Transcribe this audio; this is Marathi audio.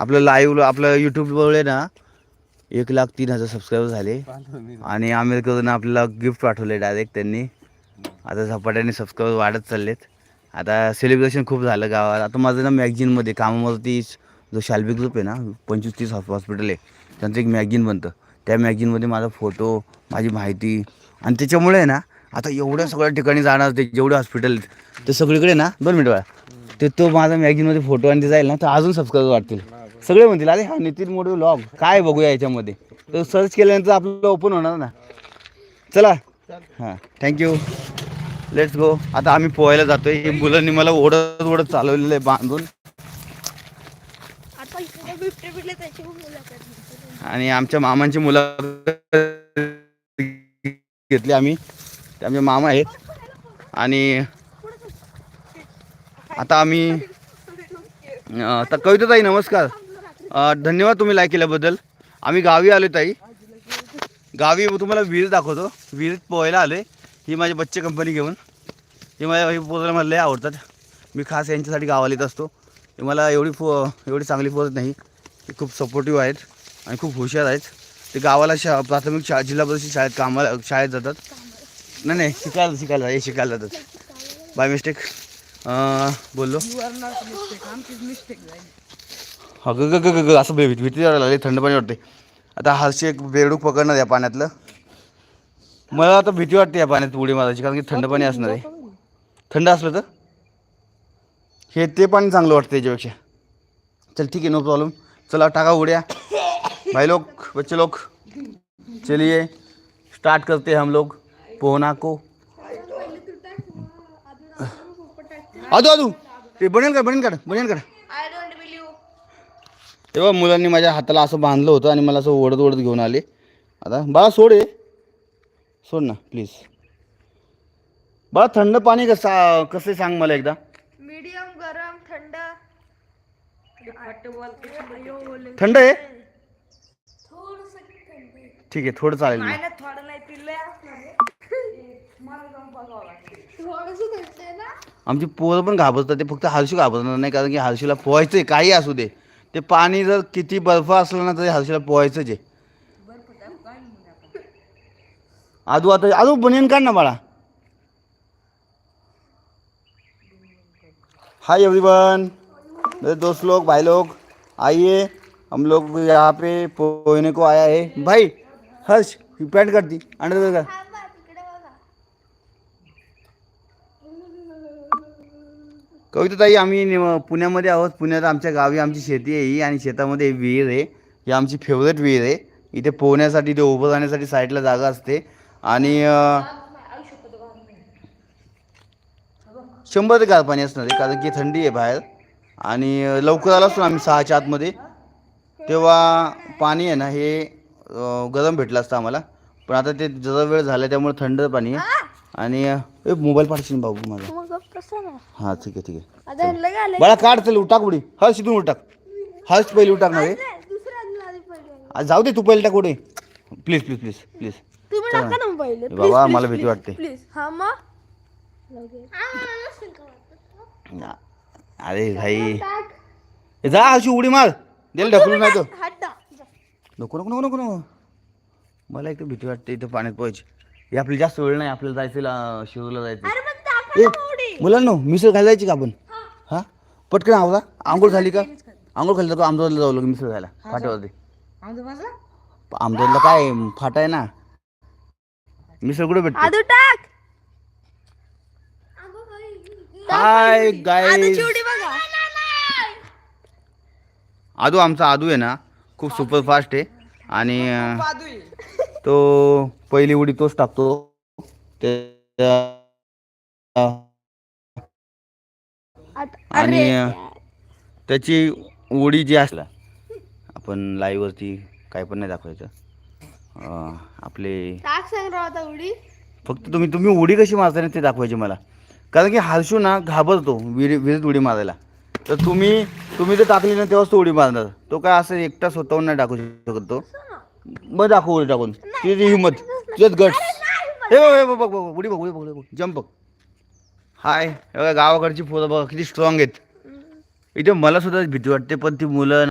आपलं लाईव्ह आपलं यूट्यूबमुळे ना एक लाख तीन हजार सबस्क्राईबर झाले. आणि अमेरिकेतून आपल्याला गिफ्ट पाठवले डायरेक्ट त्यांनी. आता झपाट्याने सबस्क्राईबर वाढत चाललेत. आता सेलिब्रेशन खूप झालं गावात. आता माझं ना मॅगझिनमध्ये कामावरती जो शाल्बी ग्रुप आहे ना पंचवीस तीस हॉस्पिटल आहे. त्यांचं एक मॅगझिन बनतं. त्या मॅगझिनमध्ये माझा फोटो माझी माहिती. आणि त्याच्यामुळे आहे ना आता एवढ्या सगळ्या ठिकाणी जाणार ते जेवढे हॉस्पिटल आहेत ते सगळीकडे ना दोन मिनिट वेळा ते तो माझा मॅगझिनमध्ये फोटो आणि ते जाईल ना तर अजून सबस्क्राईबर वाटतील सगळे म्हणतील अरे हा नितीन मोठे व्लॉग काय बघूया याच्यामध्ये. तर सर्च केल्यानंतर आपल्याला ओपन होणार ना. चला. हां थँक्यू लेट्स गो आता आम्ही पोहायला जातोय. हे मुलांनी मला ओढत ओढत चालवलेलं आहे बांधून. आता मुलाखत. आणि आमच्या मामांची मुलं घेतली आम्ही. ते आमचे मामा आहेत. आणि आता आम्ही अं, तर कविता ताई नमस्कार. धन्यवाद तुम्ही लाईक केल्याबद्दल. आम्ही गावी आलो ताई. गावी तुम्हाला विहीर दाखवतो. विहिरीत पोहायला आलो ही माझी बच्चे कंपनी घेऊन. हे माझ्या पोहायला मला लय आवडतात. मी खास यांच्यासाठी गावाला येत असतो. हे मला एवढी पो एवढी चांगली पोहत नाही ते खूप सपोर्टिव्ह आहेत आणि खूप हुशार आहेत. ते गावाला शा प्राथमिक शा जिल्हा परिषद शाळेत कामाला शाळेत जातात. नाही नाही शिकायला शिकायला हे शिकायला जातात. बाय मिस्टेक बोललो. हा ग ग ग ग असं भे- भीती वाटायला लागली थंड पाणी वाटते आता हरशी एक बेडूक पकडणार या पाण्यातलं. मला आता भीती वाटते या पाण्यात उडी मारायची कारण की थंड पाणी असणार आहे. थंड असलं तर? हे ते पाणी चांगलं वाटतं याच्यापेक्षा. चल ठीक आहे नो प्रॉब्लेम चला टाका उड्या. भाई लोग बच्चे लोग चलिए. स्टार्ट करते हम लोग. पोहना को. आदू आदू ते बनेल का बनेल काढ बनेल काढ. तेव्हा मुलांनी माझ्या हाताला असं बांधलं होतं आणि मला असं ओढत ओढत घेऊन आले. आता बाळा सोड आहे सोड ना प्लीज बाळा थंड पाणी कसं कसं सांग मला एकदा. मीडियम गरम थंड. थंड आहे? ठीक आहे थोडं चालेल आमची पोरं पण घाबरतात ते फक्त हर्षू घाबरणार नाही कारण की हर्षूला पोहायचं आहे काही असू दे. ते पाणी जर किती बर्फ असलं ना तरी हर्षूला पोहायचंच आहे आदू आता आदू बनियन काढ ना बाळा. हाय एवरीवन मेरे दोस्त लोग भाई लोग आइए। हम लोग यहाँ पे पोहने को आया है। भाई हर्ष पैंट कर दी। अंडर कर कविताताई आम्ही पुण्यामध्ये आहोत. पुण्यात आमच्या गावी आमची शेती आहे ही आणि शेतामध्ये विहीर आहे. ही आमची फेवरेट विहीर आहे. इथे पोहण्यासाठी इथे उभं राहण्यासाठी साईडला जागा असते. आणि शंभर ते गार पाणी असणार आहे कारण की थंडी आहे बाहेर. आणि लवकर आलो असतो ना आम्ही सहाच्या आतमध्ये. तेव्हा पाणी आहे ना हे गरम भेटलं असतं आम्हाला. पण आता ते जरा वेळ झाला त्यामुळे थंड पाणी आहे. आणि मोबाईल पाठशील बाबू माझा हां ठीक आहे ठीक आहे? बाळा काढ चल उठाक उडी. हर्ष इथून उठाक. हर्ष पहिले आहे. पहिले. आज जाऊ दे तू पहिले टाक उडी. प्लीज प्लीज प्लीज प्लीज बाबा मला भीती वाटते. हा. अरे भाई. जा हर्ष उडी मार. दिल ढकलून नाही तो. नको नको नको नको नको. मला एक भीती वाटते इथं पाण्यात पोहायची. हे आपल्याला जास्त वेळ नाही आपल्याला जायचं ला- शिरूरला जायचं मुलांनो मिसळ खायला जायची का आपण? हा? पटकन आवरा. आंघोळ झाली का? आंघोळ खाली जातो आमदारला जाऊ लागेल मिसळ खायला फाट्यावरती. आमदारला काय फाटा आहे ना? मिसळ कुठे भेटते? आदू टाक! हाय गाय उडी बघा. आदू आमचा आदू आहे ना खूप सुपरफास्ट आहे. आणि अं, तो पहिली उडी तोच टाकतो. ते आणि त्याची उडी जी असला आपण लाईव्हवरती काय पण नाही दाखवायचं. आपले आता उडी. फक्त तुम्ही तुम्ही उडी कशी मारता ना ते दाखवायची मला. कारण की हर्षू ना घाबरतो विहिरी विहिरीत उडी मारायला. तर तुम्ही तुम्ही जर टाकली ना तेव्हाच तो उडी मारणार. तो काय असं एकटा स्वतःहून नाही टाकू शकत तो. मग दाखव उडी टाकून. तुझी हिंमत. तुझ्यात गट. हे बघ बघ बघ उडी बघ उडी बघ जंप बघ हाय. एवढ्या गावाकडची पोरं बघा किती स्ट्रॉंग आहेत. इथे मला सुद्धा भीती वाटते पण ती मुलं